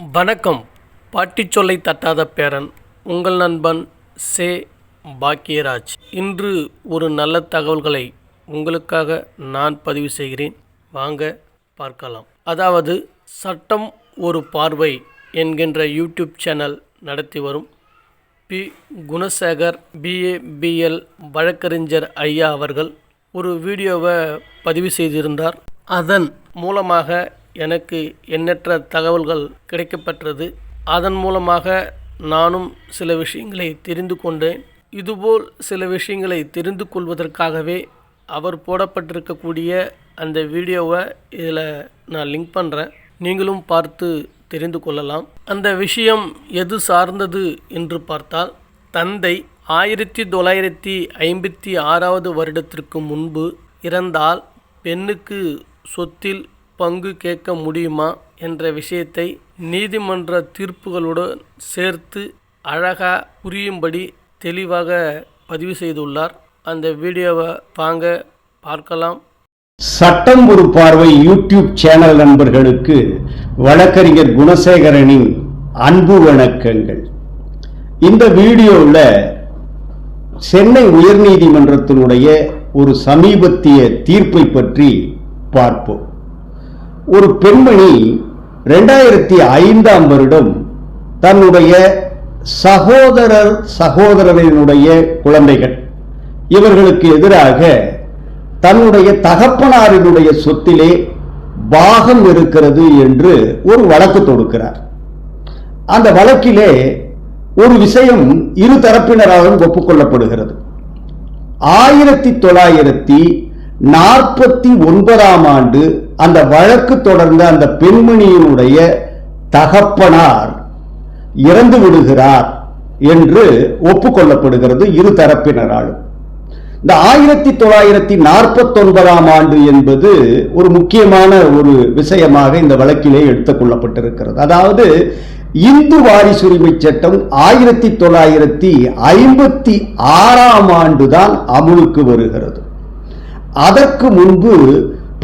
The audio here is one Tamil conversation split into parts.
வணக்கம். பாட்டி சொல்லை தட்டாத பேரன் உங்கள் நண்பன் சே. பாக்கியராஜ். இன்று ஒரு நல்ல தகவல்களை உங்களுக்காக நான் பதிவு செய்கிறேன். வாங்க பார்க்கலாம். அதாவது சட்டம் ஒரு பார்வை என்கின்ற யூடியூப் சேனல் நடத்தி வரும் பி. குணசேகர் பிஏ பிஎல் வழக்கறிஞர் ஐயா அவர்கள் ஒரு வீடியோவை பதிவு செய்திருந்தார். அதன் மூலமாக எனக்கு எண்ணற்ற தகவல்கள் கிடைக்கப்பெற்றது. அதன் மூலமாக நானும் சில விஷயங்களை தெரிந்து கொண்டேன். இதுபோல் சில விஷயங்களை தெரிந்து கொள்வதற்காகவே அவர் போடப்பட்டிருக்கக்கூடிய அந்த வீடியோவை இதில் நான் லிங்க் பண்ணுறேன். நீங்களும் பார்த்து தெரிந்து கொள்ளலாம். அந்த விஷயம் எது சார்ந்தது என்று பார்த்தால் தந்தை ஆயிரத்தி தொள்ளாயிரத்தி ஐம்பத்தி ஆறாவது வருடத்திற்கு முன்பு இறந்தால் பெண்ணுக்கு சொத்தில் பங்கு கேட்க முடியுமா என்ற விஷயத்தை நீதிமன்ற தீர்ப்புகளுடன் சேர்த்து அழகாக புரியும்படி தெளிவாக பதிவு செய்துள்ளார். அந்த வீடியோவை வாங்க பார்க்கலாம். சட்டம் ஒரு பார்வை யூடியூப் சேனல் நண்பர்களுக்கு வழக்கறிஞர் குணசேகரனின் அன்பு வணக்கங்கள். இந்த வீடியோவில் சென்னை உயர்நீதிமன்றத்தினுடைய ஒரு சமீபத்திய தீர்ப்பை பற்றி பார்ப்போம். ஒரு பெண்மணி ரெண்டாயிரத்தி ஐந்தாம் வருடம் தன்னுடைய சகோதரர் சகோதரரினுடைய குழந்தைகள். இவர்களுக்கு எதிராக தன்னுடைய தகப்பனாரினுடைய சொத்திலே பாகம் இருக்கிறது என்று ஒரு வழக்கு தொடுக்கிறார். அந்த வழக்கிலே ஒரு விஷயம் இரு தரப்பினராலும் ஒப்புக்கொள்ளப்படுகிறது. ஆயிரத்தி தொள்ளாயிரத்தி நாற்பத்தி ஒன்பதாம் ஆண்டு அந்த வழக்கு தொடர்ந்த அந்த பெண்மணியினுடைய தகப்பனார் இறந்து விடுகிறார் என்று ஒப்புக்கொள்ளப்படுகிறது இரு தரப்பினராலும். இந்த ஆயிரத்தி தொள்ளாயிரத்தி நாற்பத்தி ஒன்பதாம் ஆண்டு என்பது ஒரு முக்கியமான ஒரு விஷயமாக இந்த வழக்கிலே எடுத்துக் கொள்ளப்பட்டிருக்கிறது. அதாவது இந்து வாரிசுரிமை சட்டம் ஆயிரத்தி தொள்ளாயிரத்தி ஐம்பத்தி ஆறாம் ஆண்டு தான் அமுலுக்கு வருகிறது. அதற்கு முன்பு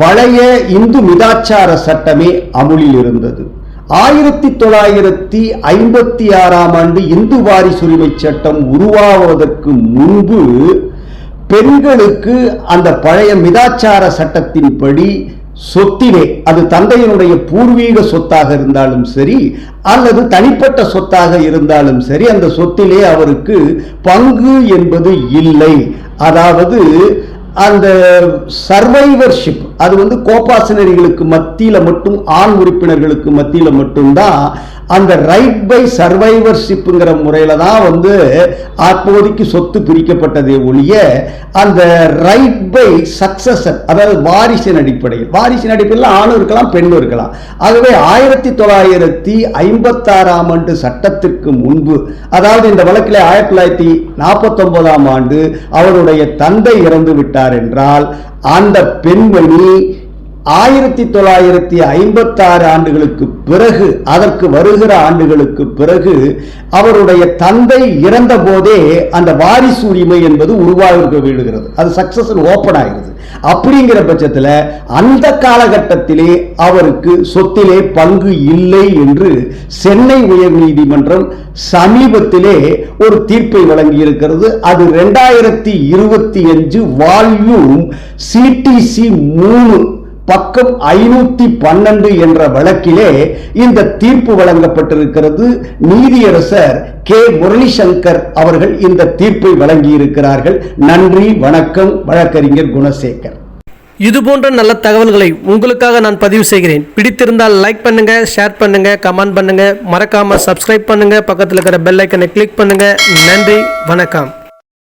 பழைய இந்து மிதாச்சார சட்டமே அமுலில் இருந்தது. ஆயிரத்தி தொள்ளாயிரத்தி ஐம்பத்தி ஆறாம் ஆண்டு இந்து வாரிசுரிமை சட்டம் உருவாவதற்கு முன்பு பெண்களுக்கு அந்த பழைய மிதாச்சார சட்டத்தின்படி சொத்திலே அது தந்தையினுடைய பூர்வீக சொத்தாக இருந்தாலும் சரி அல்லது தனிப்பட்ட சொத்தாக இருந்தாலும் சரி அந்த சொத்திலே அவருக்கு பங்கு என்பது இல்லை. அதாவது அந்த சர்வைவர்ஷிப் uh, அது வந்து கோபாசனரிகளுக்கு மத்தியில் மட்டும் ஆண் உறுப்பினர்களுக்கு மத்தியில் மட்டும்தான் அந்த ரைட் பை சர்வைவர்ஷிப்புங்கிற முறையில் தான் வந்து அப்போதைக்கு சொத்து பிரிக்கப்பட்டதே ஒழிய அந்த ரைட் பை சக்சஸர் அதாவது வாரிசின் அடிப்படையில் வாரிசின் அடிப்படையில் ஆணும் இருக்கலாம் பெண்ணும் இருக்கலாம். ஆகவே ஆயிரத்தி தொள்ளாயிரத்தி ஐம்பத்தாறாம் ஆண்டு சட்டத்திற்கு முன்பு அதாவது இந்த வழக்கில் ஆயிரத்தி தொள்ளாயிரத்தி நாற்பத்தொன்பதாம் ஆண்டு அவருடைய தந்தை இறந்து விட்டார் என்றால் அந்த பெண்மணி ஆயிரத்தி தொள்ளாயிரத்தி ஐம்பத்தாறு ஆண்டுகளுக்கு பிறகு அதற்கு வருகிற ஆண்டுகளுக்கு பிறகு அவருடைய தந்தை இறந்த போதே அந்த வாரிசு உரிமை என்பது உருவாக விடுகிறது. அது சக்சஸ் ஓப்பன் ஆகிறது அப்படிங்கிற பட்சத்தில் அந்த காலகட்டத்திலே அவருக்கு சொத்திலே பங்கு இல்லை என்று சென்னை உயர் நீதிமன்றம் சமீபத்திலே ஒரு தீர்ப்பை வழங்கி இருக்கிறது அது ரெண்டாயிரத்தி இருபத்தி அஞ்சு வால்யூம் சிடிசி மூணு பக்கம் ஐநூத்தி பன்னெண்டு என்ற வழக்கிலே இந்த தீர்ப்பு வழங்கப்பட்டிருக்கிறது. நீதியரசர் கே. முரளிசங்கர் அவர்கள் இந்த தீர்ப்பை வழங்கியிருக்கிறார்கள். நன்றி வணக்கம் வழக்கறிஞர் குணசேகர். இது போன்ற நல்ல தகவல்களை உங்களுக்காக நான் பதிவு செய்கிறேன். பிடித்திருந்தால் லைக் பண்ணுங்க ஷேர் பண்ணுங்க கமெண்ட் பண்ணுங்க. மறக்காம சப்ஸ்கிரைப் பண்ணுங்க. பக்கத்தில் இருக்கிற பெல் ஐக்கனை கிளிக் பண்ணுங்க. நன்றி வணக்கம்.